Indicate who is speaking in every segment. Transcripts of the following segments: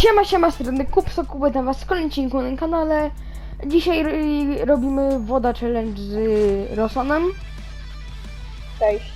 Speaker 1: Siema, siema, strony Kupso, Kuby was w kolejnym odcinku na kanale. Dzisiaj ro- robimy woda challenge z Rosonem
Speaker 2: Cześć.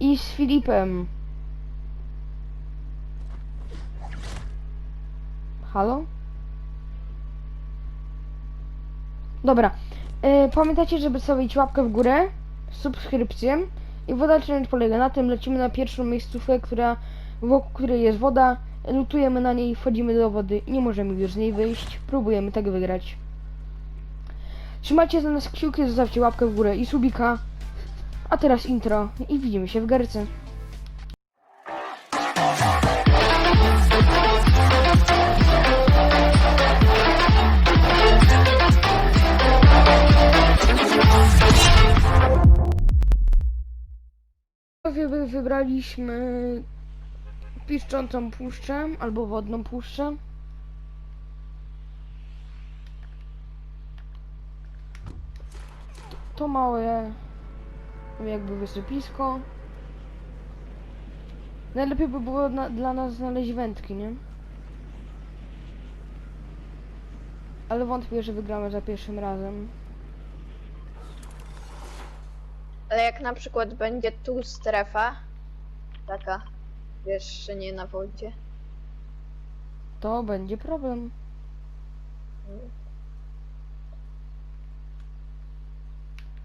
Speaker 1: i z Filipem. Halo? Dobra, e, pamiętajcie, żeby stawić łapkę w górę, subskrypcję i woda challenge polega na tym, lecimy na pierwszą miejscówkę, która, wokół której jest woda, lutujemy na niej, wchodzimy do wody nie możemy już z niej wyjść, próbujemy tak wygrać. Trzymajcie za nas kciuki, zostawcie łapkę w górę i subika. A teraz intro i widzimy się w garce. Wy- Wybraliśmy piszczącą puszczę albo wodną puszczę. To małe jakby wysypisko. Najlepiej by było na, dla nas znaleźć wędki, nie? Ale wątpię, że wygramy za pierwszym razem.
Speaker 2: Ale jak na przykład będzie tu strefa, taka, wiesz, że nie na wodzie.
Speaker 1: To będzie problem.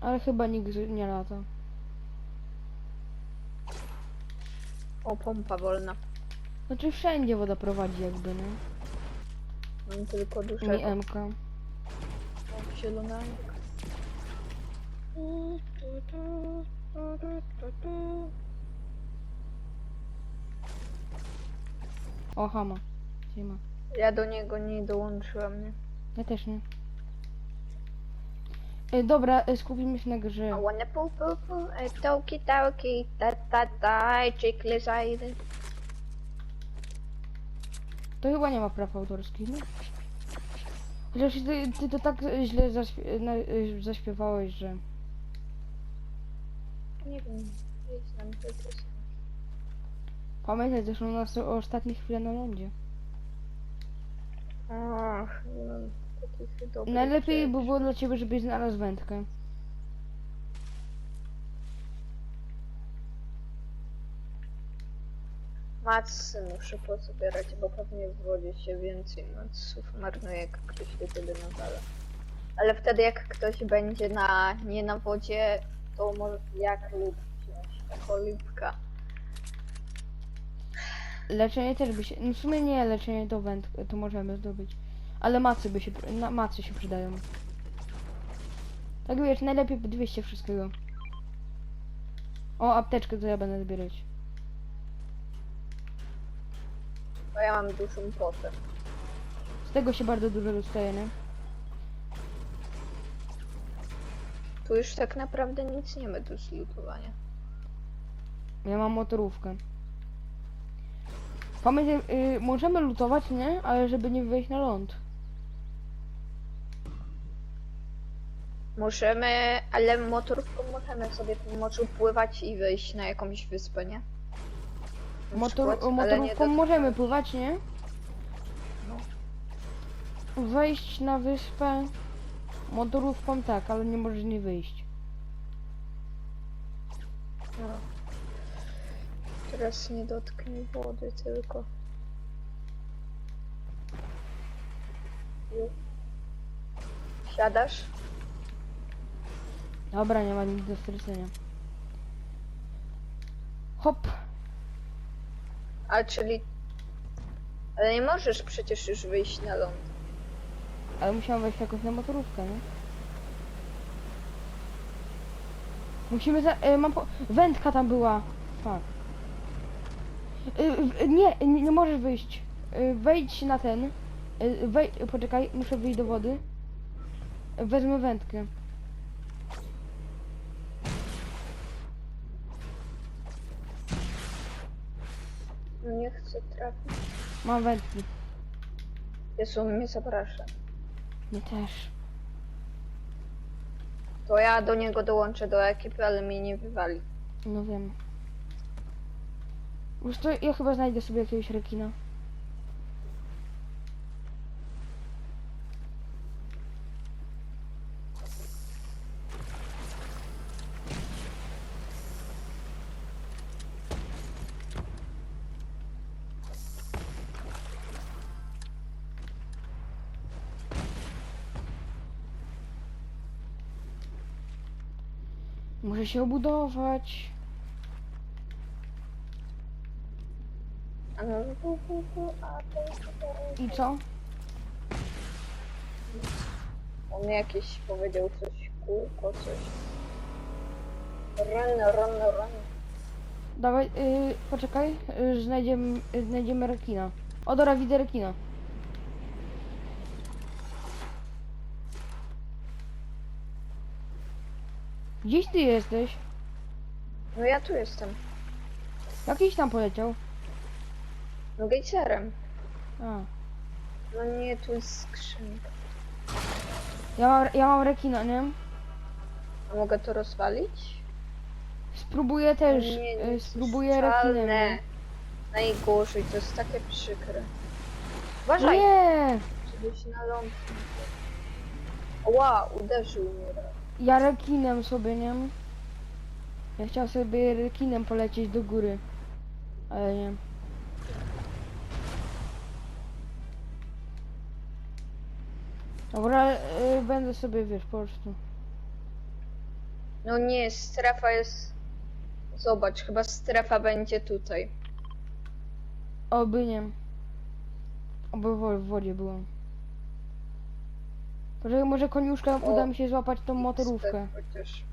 Speaker 1: Ale chyba nikt nie lata.
Speaker 2: O, pompa wolna.
Speaker 1: Znaczy wszędzie woda prowadzi jakby, nie?
Speaker 2: Mam tylko
Speaker 1: Nie
Speaker 2: duszę.
Speaker 1: MK.
Speaker 2: Zielona.
Speaker 1: O, hama. Siema.
Speaker 2: Ja do niego nie dołączyłam, nie?
Speaker 1: Ja też nie. E, dobra, e, skupimy się na grze.
Speaker 2: I wanna poo poo poo, toki toki, ta ta ta, chickly side.
Speaker 1: To chyba nie ma praw autorskich, nie? Chociaż ty, ty to tak źle zaśpie- na, e, zaśpiewałeś, że...
Speaker 2: Nie wiem, nie znam tej piosenki.
Speaker 1: Pamiętaj, też u nas o ostatnie chwile na lądzie.
Speaker 2: Ach, mam takich dobrych
Speaker 1: Najlepiej by było dla ciebie, żebyś znalazł wędkę.
Speaker 2: Matsy muszę pozbierać, bo pewnie w wodzie się więcej matsów marnuje, jak ktoś wtedy nawala. Ale wtedy jak ktoś będzie na nie na wodzie, to może jak lub jako lipka.
Speaker 1: Leczenie też by się... No w sumie nie, leczenie to wędkę, to możemy zdobyć. Ale macy by się... Na, macy się przydają. Tak wiesz, najlepiej po 200 wszystkiego. O, apteczkę to ja będę zbierać.
Speaker 2: Bo ja mam dużą potę.
Speaker 1: Z tego się bardzo dużo dostaje, nie?
Speaker 2: Tu już tak naprawdę nic nie ma do zlutowania.
Speaker 1: Ja mam motorówkę. Pamiętaj, y, możemy lutować, nie? Ale żeby nie wejść na ląd.
Speaker 2: Możemy, ale motorówką możemy sobie po morzu pływać i wyjść na jakąś wyspę, nie? Na
Speaker 1: Motor,
Speaker 2: przykład, ale nie
Speaker 1: motorówką
Speaker 2: do-
Speaker 1: możemy pływać, nie?
Speaker 2: No.
Speaker 1: Wejść na wyspę motorówką tak, ale nie możesz nie wyjść.
Speaker 2: No. Teraz nie dotknij wody tylko. Siadasz?
Speaker 1: Dobra, nie ma nic do stracenia. Hop.
Speaker 2: A czyli... Ale nie możesz przecież już wyjść na ląd.
Speaker 1: Ale musiałem wejść jakoś na motorówkę, nie? Musimy za... Y, mam po... Wędka tam była. Fuck. Y, y, nie, nie, możesz wyjść. Y, wejdź na ten. Wej... Poczekaj, muszę wyjść do wody. Wezmę wędkę.
Speaker 2: No Nie chcę trafić.
Speaker 1: Mam wędki.
Speaker 2: Jezu, on mnie zaprasza.
Speaker 1: Nie też.
Speaker 2: To ja do niego dołączę do ekipy, ale mnie nie wywali.
Speaker 1: No wiem. Wiesz co, ja chyba znajdę sobie jakiegoś rekina. Muszę się obudować.
Speaker 2: A
Speaker 1: I co?
Speaker 2: On jakieś powiedział coś, kółko, coś. Run, run, run.
Speaker 1: Dawaj, yy, poczekaj, yy, znajdziemy, yy, znajdziemy rekina. O, dobra, widzę rekina. Gdzieś ty jesteś?
Speaker 2: No ja tu jestem.
Speaker 1: Jakiś tam poleciał.
Speaker 2: No gejcerem.
Speaker 1: A.
Speaker 2: No nie, tu jest skrzynka.
Speaker 1: Ja mam, ja mam rekina, nie?
Speaker 2: A mogę to rozwalić?
Speaker 1: Spróbuję też,
Speaker 2: nie,
Speaker 1: yy,
Speaker 2: nie,
Speaker 1: spróbuję rekinem. nie?
Speaker 2: Najgorzej, to jest takie przykre.
Speaker 1: No
Speaker 2: Uważaj,
Speaker 1: nie!
Speaker 2: żebyś na ląd. Ła, uderzył mnie. raz.
Speaker 1: Ja rekinem sobie, nie? Ja chciałem sobie rekinem polecieć do góry. Ale nie. Dobra, y, będę sobie, wiesz, po prostu.
Speaker 2: No nie, strefa jest... Zobacz, chyba strefa będzie tutaj.
Speaker 1: Oby nie. Oby w, w wodzie byłem. Poczekaj, może koniuszkę
Speaker 2: O.
Speaker 1: uda mi się złapać tą motorówkę.
Speaker 2: Chociaż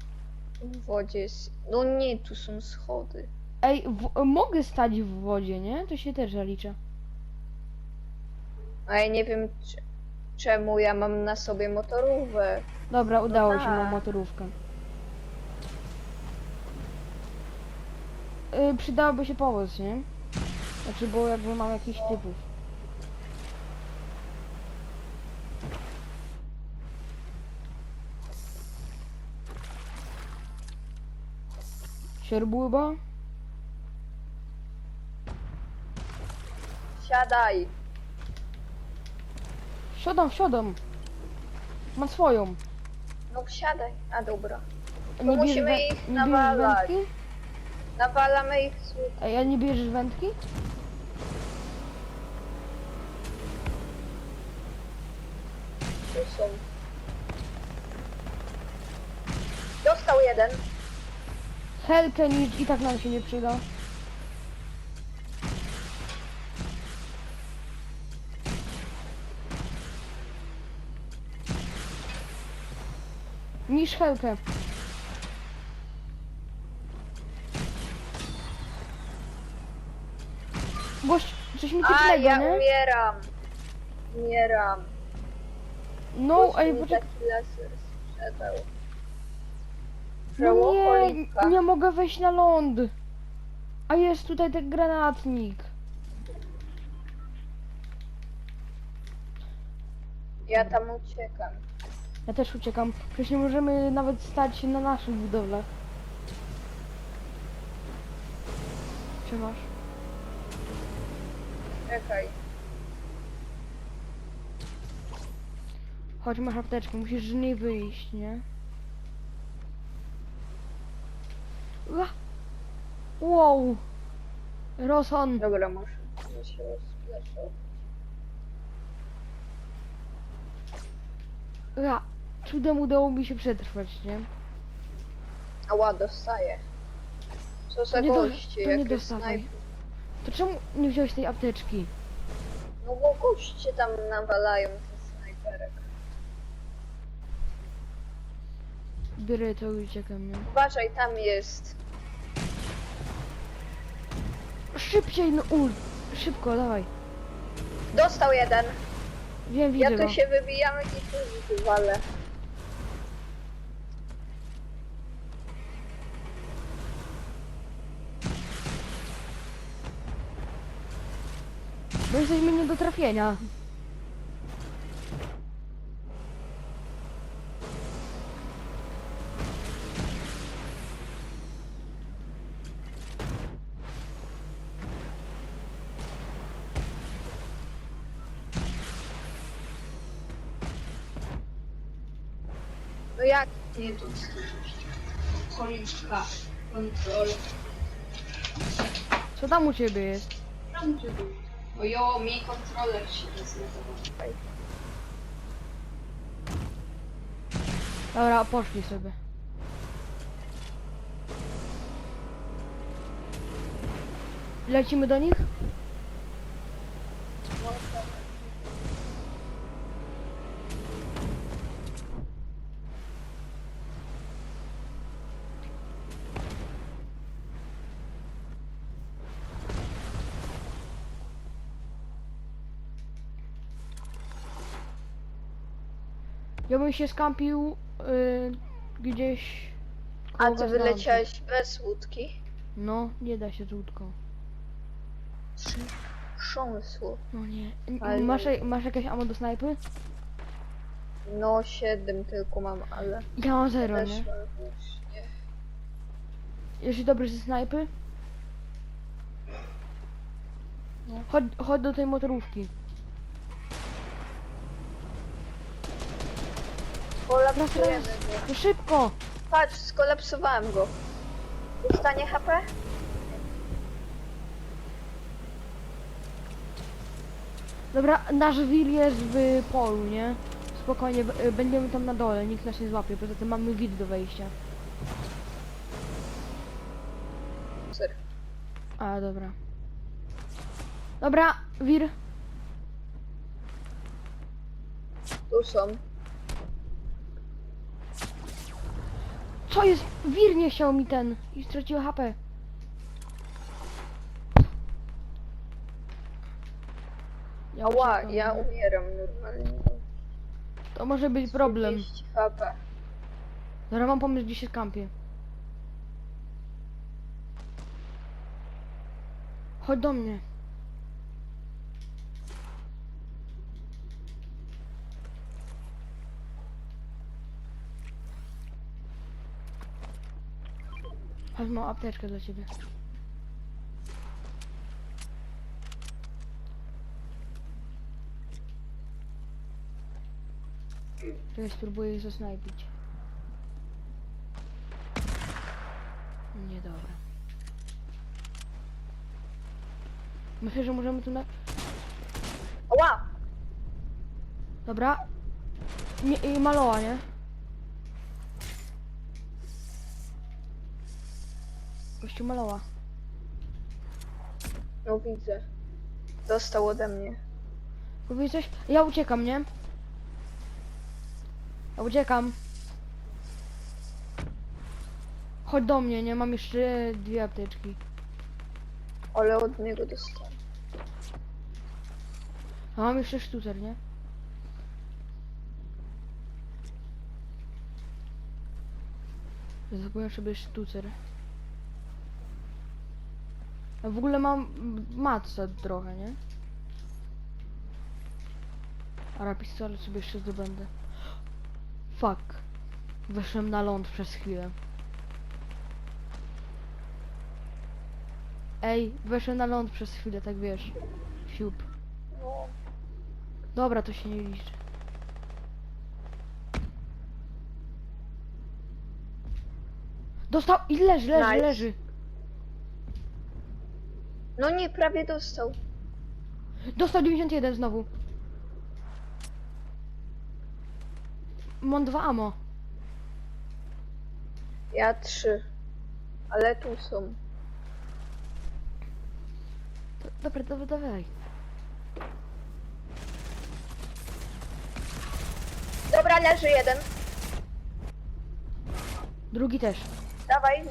Speaker 2: w wodzie jest... No nie, tu są schody.
Speaker 1: Ej, w, mogę stać w wodzie, nie? To się też zalicza.
Speaker 2: A ja nie wiem c- czemu ja mam na sobie motorówę.
Speaker 1: Dobra, udało się, mam
Speaker 2: tak.
Speaker 1: motorówkę. Yy, przydałoby się pomoc, nie? Znaczy, bo jakby mam jakichś typów. Sierbuba?
Speaker 2: Siadaj.
Speaker 1: Siadam, siadam. Mam swoją.
Speaker 2: No siadaj. A dobra.
Speaker 1: Nie bierzesz,
Speaker 2: musimy
Speaker 1: wę-
Speaker 2: ich
Speaker 1: nie bierzesz
Speaker 2: nawalać.
Speaker 1: wędki?
Speaker 2: Nawalamy ich z.
Speaker 1: Ej, a nie bierzesz wędki?
Speaker 2: Tu są. Dostał jeden.
Speaker 1: Helkę niż i tak nam się nie przyda. Niż helkę. Gość, coś mi
Speaker 2: A ja
Speaker 1: nie?
Speaker 2: umieram. Umieram.
Speaker 1: No,
Speaker 2: Gość
Speaker 1: ej,
Speaker 2: mi
Speaker 1: poczekaj.
Speaker 2: taki laser sprzedał.
Speaker 1: No nie, nie mogę wejść na ląd. A jest tutaj ten granatnik.
Speaker 2: Ja tam uciekam.
Speaker 1: Ja też uciekam. Przecież nie możemy nawet stać na naszych budowlach. Czy masz?
Speaker 2: Czekaj.
Speaker 1: Chodź, masz apteczkę, musisz z niej wyjść, nie? Ua! Wow! Roson!
Speaker 2: Dobra, muszę muszę się rozplaszał.
Speaker 1: Ua! Cudem udało mi się przetrwać, nie?
Speaker 2: Ała, dostaję. Co za
Speaker 1: nie do-
Speaker 2: goście,
Speaker 1: to nie
Speaker 2: jakie
Speaker 1: dostawaj. To czemu nie wziąłeś tej apteczki?
Speaker 2: No bo goście tam nawalają ze snajperek.
Speaker 1: Biorę to i uciekam, nie?
Speaker 2: Uważaj, tam jest.
Speaker 1: Szybciej, no ul! Szybko, dawaj.
Speaker 2: Dostał jeden.
Speaker 1: Wiem, widzę
Speaker 2: Ja
Speaker 1: go.
Speaker 2: tu się wybijam i tu wywalę.
Speaker 1: Jesteśmy nie do trafienia.
Speaker 2: No jak? Nie, tu Koliczka. Kontrol.
Speaker 1: Co tam u ciebie jest?
Speaker 2: Bo jo, mi kontroler się zrezymował.
Speaker 1: Dobra, poszli sobie. Lecimy do nich? Bym się skampił y, gdzieś.
Speaker 2: A
Speaker 1: koło
Speaker 2: ty
Speaker 1: gazowni.
Speaker 2: wyleciałeś bez łódki?
Speaker 1: No, nie da się z łódką.
Speaker 2: Sząsło.
Speaker 1: No nie. N-
Speaker 2: Ale-
Speaker 1: Masz, masz jakieś ammo do snajpy?
Speaker 2: No siedem tylko mam, ale
Speaker 1: Ja mam zero,
Speaker 2: też
Speaker 1: nie?
Speaker 2: mam.
Speaker 1: Jesteś dobry ze snajpy?
Speaker 2: No.
Speaker 1: Chodź, chodź do tej motorówki. Raz,
Speaker 2: go.
Speaker 1: No szybko!
Speaker 2: Patrz, skolapsowałem go. Dostanie HP?
Speaker 1: Dobra, nasz wir jest w polu, nie? Spokojnie, b- y, będziemy tam na dole, nikt nas nie złapie, poza tym mamy wid do wejścia.
Speaker 2: Ser.
Speaker 1: A, dobra. Dobra, wir.
Speaker 2: Tu są.
Speaker 1: Co jest? Wir nie chciał mi ten i stracił HP. Ja uciekam,
Speaker 2: ja umieram normalnie.
Speaker 1: To może być problem.
Speaker 2: 30 HP.
Speaker 1: Dobra, mam pomysł, gdzie się skampię. Chodź do mnie. Chodź, mam apteczkę dla ciebie. Czekaj, spróbuję ich zasnajpić. Nie, dobra. Myślę, że możemy tu na...
Speaker 2: Ała!
Speaker 1: Dobra. Nie, i maloła, nie? Gościu maloła.
Speaker 2: No widzę. Dostał ode mnie.
Speaker 1: Powiedz coś? Ja uciekam, nie? Ja uciekam. Chodź do mnie, nie? Mam jeszcze dwie apteczki.
Speaker 2: Ale od niego dostałem.
Speaker 1: A mam jeszcze sztucer, nie? Zapomniałem sobie sztucer. W ogóle mam matca trochę, nie? A pistolet sobie jeszcze zdobędę. Fuck. Weszłem na ląd przez chwilę. Ej, weszłem na ląd przez chwilę, tak wiesz. Siup. Dobra, to się nie liczy. Dostał i leży, leży,
Speaker 2: Nice.
Speaker 1: leży.
Speaker 2: No nie, prawie dostał.
Speaker 1: Dostał 91 znowu. Mam dwa amo.
Speaker 2: Ja trzy. Ale tu są.
Speaker 1: Dobra, dobra, dawaj.
Speaker 2: Dobra, leży jeden.
Speaker 1: Drugi też.
Speaker 2: Dawaj.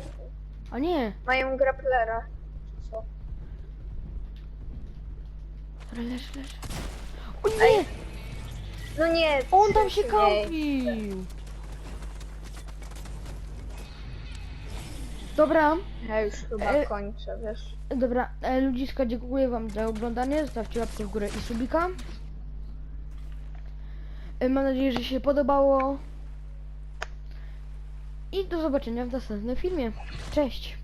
Speaker 1: A nie,
Speaker 2: Mają grapplera. Czy Co?
Speaker 1: Dobra, leży, leży. O nie!
Speaker 2: Ej, No nie.
Speaker 1: On tam się kampił! Dobra,
Speaker 2: Ja już chyba
Speaker 1: E,
Speaker 2: kończę, wiesz.
Speaker 1: dobra, e, ludziska, dziękuję wam za oglądanie, zostawcie łapkę w górę i subika. E, mam nadzieję, że się podobało. I do zobaczenia w następnym filmie. Cześć!